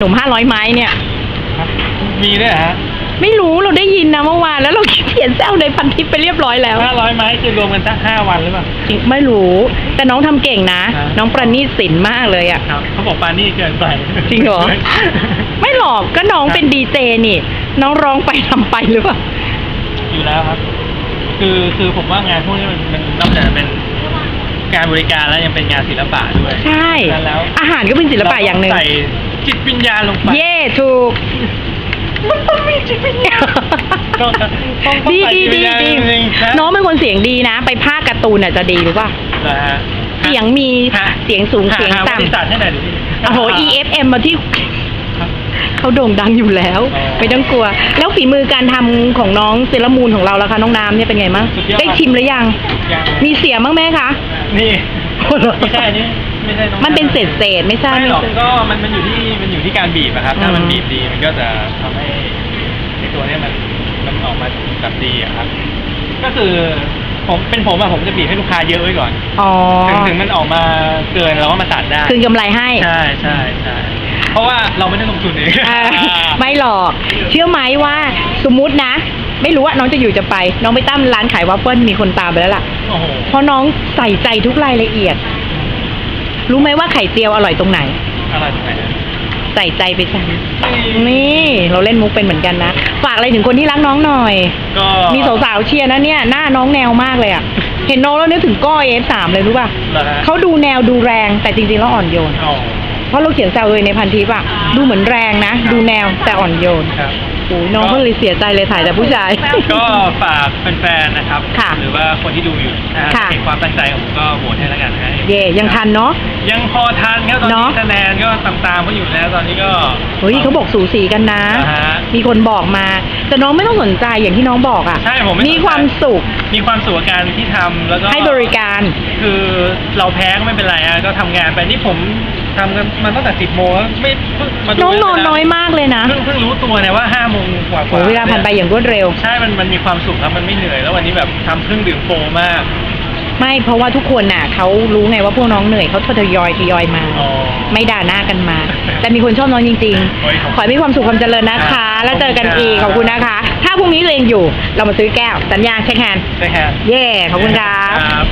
หนุ่มห้าร้อยไม้เนี่ย มีด้วยเหรอฮะ ไม่รู้เราได้ยินนะเมื่อวานแล้วเราเขียนแซวในพันทิปไปเรียบร้อยแล้วห้าร้อยไม้จะรวมกันสักห้าวันหรือเปล่าจริงไม่รู้ แต่น้องทำเก่งนะฮะน้องประณีตสินมากเลยอะครับเขาบอกปานี่เกินไป จริงเหรอ ไม่หรอกก็น้องเป็นดีเจนี่ น้องร้องไปทำไปหรือเปล่า อยู่แล้วครับ คือคือผมว่างานพวกนี้มันมันนอกจากเป็นการบริการแล้วยังเป็นงานศิลปะด้วย ใช่แล้วอาหารก็เป็นศิลปะอย่างหนึ่งเรต้ใส่ จิตวิญญาณลงไป เย่ถูก มันต้องมีจิตวิญญาณ ต้องต้องต้องดีใส่ดีจิตวิดีญญาณดีจริงๆนะน้องเป็นคนเสียงดีนะ ไปภาคการ์ตูนอะจะดีรู้ป่ะ นะฮะเสียงมีฮะเสียงสูงหาเสียงหาบริษัทต่ำให้หน่อยดิพี่ โอ้โห EFM มาที่ครับเขาโด่งดังอยู่แล้ว อ๋อไม่ต้องกลัว แล้วฝีมือการทำของน้องเซรามูนของเราล่ะคะน้องน้ำเนี่ยเป็นไงบ้างสุดยอด ได้ชิมหรือยัง ยังมีเสียบ้างไหมคะ นี่ไม่ใช่อันนี้ ไม่ใช่องมันเป็นเศษเศษๆไม่ใช่ไม่หรอกใช่ ก็มันมันอยู่ที่มันอยู่ที่การบีบอะครับ ถ้ามันอืม บีบดีมันก็จะทำให้ในตัวเนี้ยมันมันออกมาแบบดีอะครับ ก็คือผมเป็นผมอะผมจะบีบให้ลูกค้าเยอะไว้ก่อนอ๋อถึงถึงมันออกมาเกินเราก็มาตัดได้คืนกำไรให้ ใช่ใช่ใช่เพราะว่าเราไม่ได้ลงทุนเองเออไม่หรอก เชื่อไหมว่าสมมุตินะ ไม่รู้ว่าน้องจะอยู่จะไป น้องไปตั้มร้านขายวาฟเฟิลมีคนตามไปแล้วล่ะ โอ้โห เพราะน้องใส่ใจทุกรายละเอียด รู้ไหมว่าไข่เจียวอร่อยตรงไหน อะไรตรงไหนนะใส่ใจไปจ้ะนี่ เราเล่นมุกเป็นเหมือนกันนะ ฝากอะไรถึงคนที่รักน้องหน่อย ก็มีสาวๆเชียร์นะเนี่ย หน้าน้องแนวมากเลยอะเห็นน้องแล้วนึกถึงก้อยเอฟสามเลยรู้ป่ะเหรอฮะเขาดูแนวดูแรงแต่จริงๆแล้วอ่อนโยน อ๋อเพราะเราเขียนแซวเลยในพันทิปอะดูเหมือนแรงนะ ดูแนวแต่อ่อนโยนครับ โอ้ยน้องก็เลยเสียใจเลยถ่ายแต่ผู้ชาย ก็ฝากแฟนๆนะครับ ค่ะหรือว่าคนที่ดูอยู่นะฮะค่ะ เห็นความตั้งใจของผมก็โหวตให้แล้วกันนะฮะ เย่ยังทันเนาะ ยังพอทันครับตอนเนนี้อะ คะแนนก็ตามๆเขาอยู่แล้วตอนนี้ก็เฮ้ยเขาบอกสูสีกันนะ นะฮะ มีคนบอกมา แต่น้องไม่ต้องสนใจอย่างที่น้องบอกอะใช่ผมไม่สนใจมีความสุขมีความสุขกับการที่ทำแล้วก็ให้บริการ คือเราแพ้ก็ไม่เป็นไรอะก็ทำงานไปนี่ผมทำกันมาตั้งแต่สิบโมงแล้วไม่เพิ่งมาดูน้องนอนน้อยมากเลยนะเพิ่งเพิ่งรู้ตัวเนี่ยว่าห้าโมงกว่าๆโอ้เวลาผ่านไปอย่างรวดเร็ว ใช่มันมันมีความสุขครับมันไม่เหนื่อยแล้ววันนี้แบบทำเครื่องดื่มโฟมมาก ไม่เพราะว่าทุกคนน่ะเขารู้ไงว่าพวกน้องเหนื่อยเขาทยอยทยอยมา อ๋อ ไม่ด่าหน้ากันมา แต่มีคนชอบน้องจริงโอ้ยๆขอให้มีความสุขความเจริญนะครัคะบแล้วเจอกันขอบคุณอีกครับขอบคุณนะคะ ถ้าพรุ่งนี้ตัวเองอยู่เรามาซื้อแก้วสัญญาเช็คแฮนด์ใช่ครับเย่ขอบคุณครับ ครับ